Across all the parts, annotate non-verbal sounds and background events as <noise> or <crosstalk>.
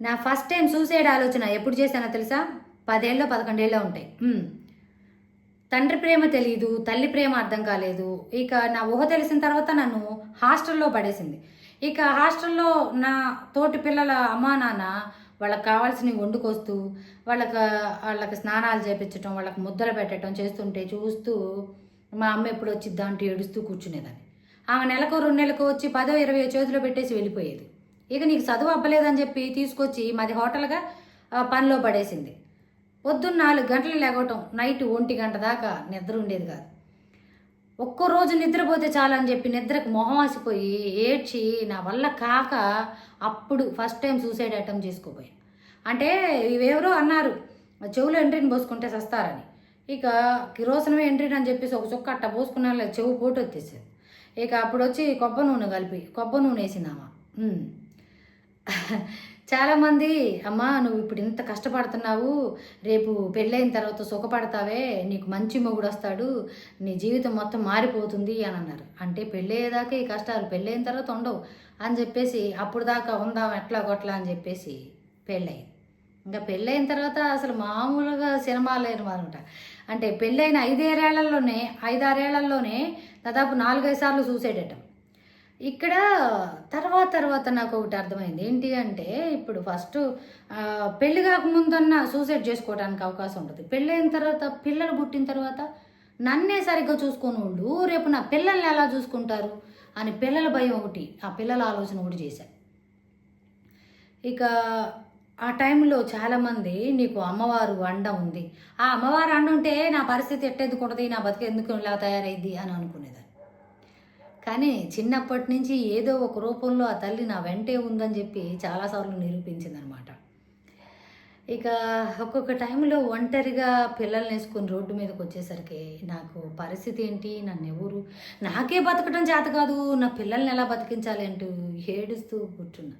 నా first time suicide ఆలోచన ఎప్పుడు చేశానో తెలుసా? పదేళ్ళు పదకొండేళ్ళు ఉంటాయి. తండ్రి ప్రేమ తెలియదు తల్లి ప్రేమ అర్థం కాలేదు. ఇక నా ఊహ తెలిసిన తర్వాత నన్ను హాస్టల్లో పడేసింది. ఇక హాస్టల్లో నా తోటి పిల్లల అమ్మా నాన్న వాళ్ళకి కావాల్సినవి వండుకొస్తూ వాళ్ళకి వాళ్ళకి స్నానాలు చేపించటం వాళ్ళకి ముద్దలు పెట్టడం చేస్తుంటే చూస్తూ మా అమ్మ ఎప్పుడు వచ్చిద్దా అంటే ఏడుస్తూ కూర్చునేదాన్ని. ఆమె నెలకు రెండు నెలలకు వచ్చి పదో ఇరవై చేతిలో పెట్టేసి వెళ్ళిపోయేది. ఇక నీకు చదువు అవ్వలేదని చెప్పి తీసుకొచ్చి మాది హోటల్గా పనిలో పడేసింది. పొద్దున్న నాలుగు గంటలు లేగటం నైట్ ఒంటి గంట దాకా నిద్ర ఉండేది కాదు. ఒక్కో రోజు నిద్రపోతే చాలని చెప్పి నిద్రకు మొహం వాసిపోయి ఏడ్చి నా వల్ల కాక అప్పుడు ఫస్ట్ టైం సూసైడ్ అటెంప్ట్ చేసుకోపోయాను అంటే ఇవెవరో అన్నారు చెవులో ఎంట్రీని పోసుకుంటే సస్తారని. ఇక కిరోసనమే ఎంట్రీని అని చెప్పేసి ఒక చుక్క అట్ట పోసుకున్నా చెవు పోటు వచ్చేసేది. ఇక అప్పుడు వచ్చి కొబ్బరి నూనె కలిపి కొబ్బరి నూనె వేసిందామా చాలామంది అమ్మా నువ్వు ఇప్పుడు ఇంత కష్టపడుతున్నావు రేపు పెళ్ళైన తర్వాత సుఖపడతావే నీకు మంచి మొగుడు వస్తాడు నీ జీవితం మొత్తం మారిపోతుంది అని అన్నారు. అంటే పెళ్ళయ్యేదాకా ఈ కష్టాలు పెళ్ళైన తర్వాత ఉండవు అని చెప్పేసి అప్పుడు దాకా ఉందాం ఎట్లా కొట్లా అని చెప్పేసి పెళ్ళయింది. ఇంకా పెళ్ళైన తర్వాత అసలు మామూలుగా సినిమాలు అనమాట అంటే పెళ్ళైన ఐదేరేళ్ళలోనే ఐదారేళ్ళలోనే దాదాపు నాలుగైదు సార్లు సూసైడ్ ఇక్కడ తర్వాత తర్వాత నాకు ఒకటి అర్థమైంది. ఏంటి అంటే ఇప్పుడు ఫస్ట్ పెళ్ళి కాకముందన్న సూసైడ్ చేసుకోవడానికి అవకాశం ఉంటుంది. పెళ్ళైన తర్వాత పిల్లలు పుట్టిన తర్వాత నన్నే సరిగ్గా చూసుకోని రేపు నా పిల్లల్ని ఎలా చూసుకుంటారు? అని పిల్లల భయం ఒకటి ఆ పిల్లల ఆలోచన ఒకటి చేశాను ఇక ఆ టైంలో చాలామంది నీకు అమ్మవారు అండ ఉంది. ఆ అమ్మవారు అండ ఉంటే నా పరిస్థితి ఎట్టెందుకు ఉంటుంది? నా బతికి ఎందుకు ఇలా తయారైద్ది? అని అనుకునేది కానీ చిన్నప్పటి నుంచి ఏదో ఒక రూపంలో ఆ తల్లి నా వెంటే ఉందని చెప్పి చాలాసార్లు నిరూపించిందనమాట. ఇక ఒక్కొక్క టైంలో ఒంటరిగా పిల్లల్ని వేసుకొని రోడ్డు మీదకి వచ్చేసరికి నాకు పరిస్థితి ఏంటి? నన్ను ఎవరు? నాకే బతకడం చేత కాదు నా పిల్లల్ని ఎలా బతికించాలి అంటూ ఏడుస్తూ కూర్చున్నా.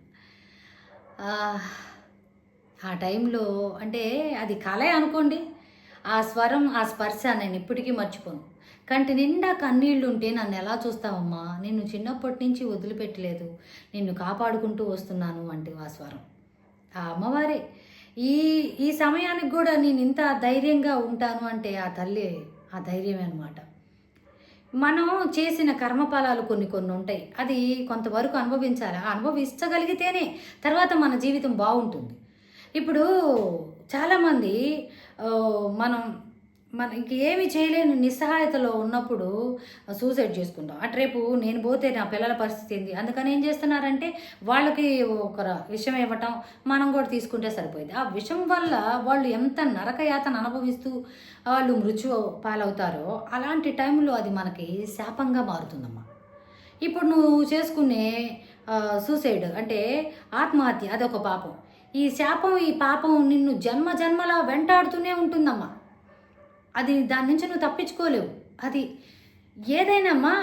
ఆ, ఆ టైంలో అంటే అది కళే అనుకోండి ఆ స్వరం ఆ స్పర్శ నేను ఇప్పటికీ మర్చిపోను. కంటి నిండా కన్నీళ్ళు ఉంటే నన్ను ఎలా చూస్తావమ్మా? నిన్ను చిన్నప్పటి నుంచి వదిలిపెట్టలేదు. నిన్ను కాపాడుకుంటూ వస్తున్నాను అంటే ఆ స్వరం. ఆ అమ్మవారే ఈ ఈ సమయానికి కూడా నేను ఇంత ధైర్యంగా ఉంటాను అంటే ఆ తల్లి ఆ ధైర్యమే అనమాట మనం చేసిన కర్మఫలాలు కొన్ని కొన్ని ఉంటాయి. అది కొంతవరకు అనుభవించాలి. ఆ అనుభవించగలిగితేనే తర్వాత మన జీవితం బాగుంటుంది. ఇప్పుడు చాలామంది మనం మన ఇంకేమి చేయలేని నిస్సహాయతలో ఉన్నప్పుడు సూసైడ్ చేసుకుంటాం. అటు రేపు నేను పోతే నా పిల్లల పరిస్థితి ఏంది? అందుకని ఏం చేస్తున్నారంటే వాళ్ళకి ఒక విషయం ఇవ్వటం మనం కూడా తీసుకుంటే సరిపోయింది. ఆ విషం వల్ల వాళ్ళు ఎంత నరకయాతను అనుభవిస్తూ వాళ్ళు మృత్యు పాలవుతారో అలాంటి టైంలో అది మనకి శాపంగా మారుతుందమ్మా. ఇప్పుడు నువ్వు చేసుకునే సూసైడ్ అంటే ఆత్మహత్య అదొక పాపం. ఈ శాపం ఈ పాపం నిన్ను జన్మ జన్మలా వెంటాడుతూనే ఉంటుందమ్మా. అది దాని నుంచి నువ్వు తప్పించుకోలేవు. అది ఏదైనామ్మా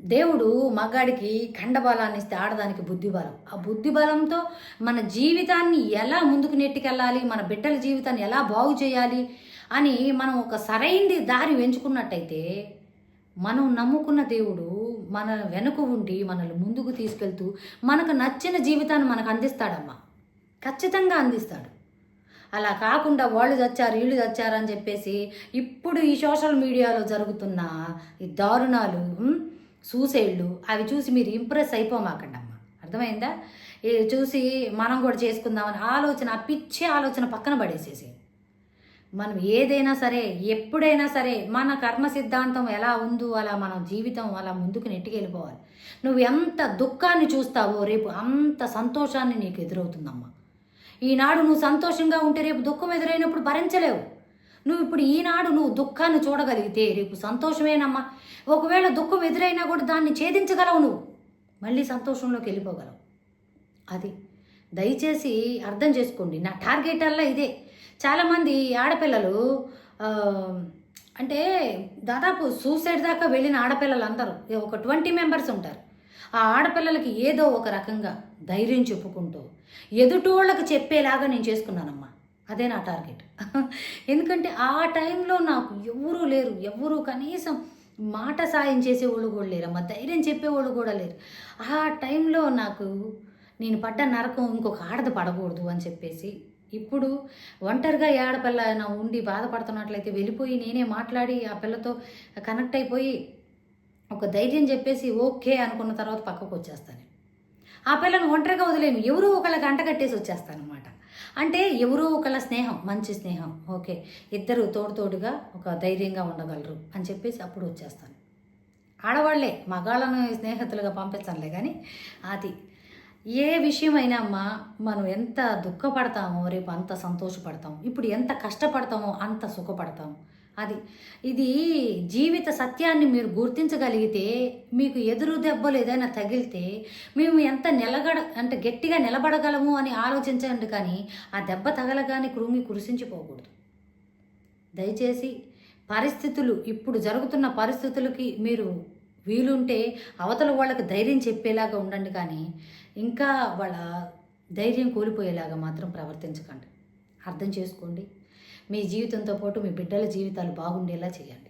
దేవుడు మగాడికి ఖండబలాన్ని ఇస్తే ఆడదానికి బుద్ధి బలం ఆ బుద్ధి బలంతో మన జీవితాన్ని ఎలా ముందుకు నెట్టుకెళ్ళాలి మన బిడ్డల జీవితాన్ని ఎలా బాగు చేయాలి అని మనం ఒక సరైంది దారి ఎంచుకున్నట్టయితే మనం నమ్ముకున్న దేవుడు మన వెనుక ఉండి మనల్ని ముందుకు తీసుకెళ్తూ మనకు నచ్చిన జీవితాన్ని మనకు అందిస్తాడమ్మా. ఖచ్చితంగా అందిస్తాడు. అలా కాకుండా వాళ్ళు చచ్చారు వీళ్ళు చచ్చారు అని చెప్పేసి ఇప్పుడు ఈ సోషల్ మీడియాలో జరుగుతున్న ఈ దారుణాలు సూసైడ్లు అవి చూసి మీరు ఇంప్రెస్ అయిపోమాకండమ్మ. అర్థమైందా? ఇది చూసి మనం కూడా చేసుకుందామని ఆలోచన ఆ పిచ్చి ఆలోచన పక్కన పడేసేసి మనం ఏదైనా సరే ఎప్పుడైనా సరే మన కర్మ సిద్ధాంతం ఎలా ఉందో అలా మన జీవితం అలా ముందుకు నెట్టుకెళ్ళిపోవాలి. నువ్వు ఎంత దుఃఖాన్ని చూస్తావో రేపు అంత సంతోషాన్ని నీకు ఎదురవుతుందమ్మా. ఈనాడు నువ్వు సంతోషంగా ఉంటే రేపు దుఃఖం ఎదురైనప్పుడు భరించలేవు. నువ్వు ఇప్పుడు ఈనాడు నువ్వు దుఃఖాన్ని చూడగలిగితే రేపు సంతోషమేనమ్మా. ఒకవేళ దుఃఖం ఎదురైనా కూడా దాన్ని ఛేదించగలవు నువ్వు. మళ్ళీ సంతోషంలోకి వెళ్ళిపోగలవు. అది దయచేసి అర్థం చేసుకోండి. నా టార్గెట్ అల్లా ఇదే. చాలామంది ఆడపిల్లలు అంటే దాదాపు సూసైడ్ దాకా వెళ్ళిన ఆడపిల్లలు అందరూ ఒక ట్వంటీ మెంబర్స్ ఉంటారు. ఆ ఆడపిల్లలకి ఏదో ఒక రకంగా ధైర్యం చెప్పుకుంటూ ఎదుటోళ్ళకి చెప్పేలాగా నేను చేసుకున్నానమ్మా. అదే నా టార్గెట్. <laughs> ఎందుకంటే ఆ టైంలో నాకు ఎవరూ లేరు. ఎవరూ కనీసం మాట సాయం చేసేవాళ్ళు కూడా లేరు అమ్మ ధైర్యం చెప్పేవాళ్ళు కూడా లేరు. ఆ టైంలో నాకు నేను పడ్డ నరకం ఇంకొక ఆడది పడకూడదు అని చెప్పేసి ఇప్పుడు ఒంటరిగా ఏ ఆడపిల్ల ఉండి బాధపడుతున్నట్లయితే వెళ్ళిపోయి నేనే మాట్లాడి ఆ పిల్లతో కనెక్ట్ అయిపోయి ఒక ధైర్యం చెప్పేసి ఓకే అనుకున్న తర్వాత పక్కకు వచ్చేస్తాను. ఆ పిల్లను ఒంటరిగా వదిలేను. ఎవరో ఒకళ్ళకి గంట కట్టేసి వచ్చేస్తాను అనమాట అంటే ఎవరో ఒకళ్ళ స్నేహం మంచి స్నేహం. ఓకే ఇద్దరు తోడుతోడుగా ఒక ధైర్యంగా ఉండగలరు అని చెప్పేసి అప్పుడు వచ్చేస్తాను. ఆడవాళ్ళే మగాళ్ళను స్నేహితులుగా పంపించాలే కానీ అది ఏ విషయమైనా అమ్మా మనం ఎంత దుఃఖపడతామో రేపు అంత సంతోషపడతాం. ఇప్పుడు ఎంత కష్టపడతామో అంత సుఖపడతాం. అది. ఇది జీవిత సత్యాన్ని మీరు గుర్తించగలిగితే మీకు ఎదురు దెబ్బలు ఏదైనా తగిలితే మేము ఎంత నిలగడ అంటే గట్టిగా నిలబడగలము అని ఆలోచించండి కానీ ఆ దెబ్బ తగలగానే కృమి కురిసించిపోకూడదు. దయచేసి పరిస్థితులు ఇప్పుడు జరుగుతున్న పరిస్థితులకి మీరు వీలుంటే అవతల వాళ్ళకి ధైర్యం చెప్పేలాగా ఉండండి కానీ ఇంకా వాళ్ళ ధైర్యం కోల్పోయేలాగా మాత్రం ప్రవర్తించకండి. అర్థం చేసుకోండి. మీ జీవితంతో పాటు మీ బిడ్డల జీవితాలు బాగుండేలా చేయండి.